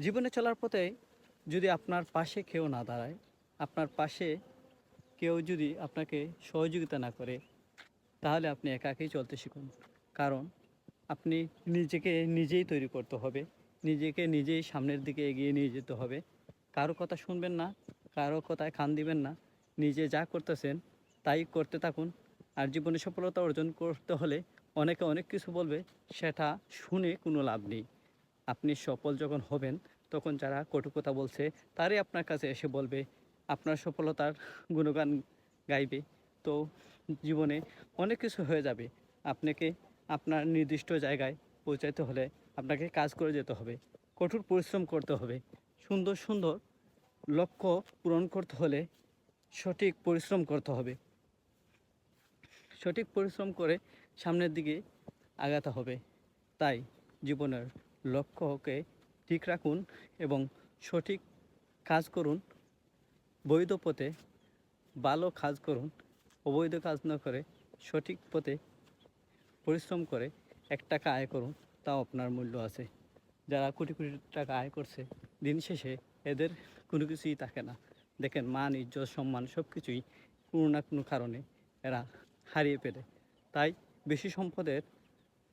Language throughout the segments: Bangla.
জীবনে চলার পথে যদি আপনার পাশে কেউ না দাঁড়ায়, আপনার পাশে কেউ যদি আপনাকে সহযোগিতা না করে, তাহলে আপনি একাকেই চলতে শিখুন। কারণ আপনি নিজেকে নিজেই তৈরি করতে হবে, নিজেকে নিজেই সামনের দিকে এগিয়ে নিয়ে যেতে হবে। কারও কথা শুনবেন না, কারও কথায় খান দিবেন না, নিজে যা করতেছেন তাই করতে থাকুন। আর জীবনে সফলতা অর্জন করতে হলে অনেকে অনেক কিছু বলবে, সেটা শুনে কোনো লাভ নেই। আপনি সফল যখন হবেন, তখন যারা কটু কথা বলছে, তারই আপনার কাছে এসে বলবে, আপনার সফলতার গুণগান গাইবে। তো জীবনে অনেক কিছু হয়ে যাবে। আপনাকে আপনার নির্দিষ্ট জায়গায় পৌঁছাতে হলে আপনাকে কাজ করে যেতে হবে, কঠোর পরিশ্রম করতে হবে, সুন্দর সুন্দর লক্ষ্য পূরণ করতে হলে সঠিক পরিশ্রম করতে হবে। সঠিক পরিশ্রম করে সামনের দিকে আগাতে হবে, তাই জীবনের লক্ষ্যকে ঠিক রাখুন এবং সঠিক কাজ করুন। বৈধ পথে ভালো কাজ করুন। অবৈধ কাজ না করে সঠিক পথে পরিশ্রম করে এক টাকা আয় করুন, তাও আপনার মূল্য আছে। যারা কোটি কোটি টাকা আয় করছে, দিন শেষে এদের কোনো কিছুই থাকে না। দেখেন মান, ইজ্জত, সম্মান সব কিছুই কোনো না কোনো কারণে এরা হারিয়ে ফেলে। তাই বেশি সম্পদের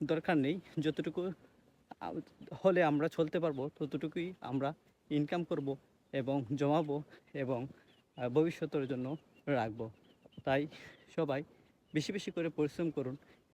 দরকার নেই। যতটুকু হলে আমরা চলতে পারব, ততটুকুই আমরা ইনকাম করব এবং জমাবো এবং ভবিষ্যতের জন্য রাখব। তাই সবাই বেশি বেশি করে পরিশ্রম করুন।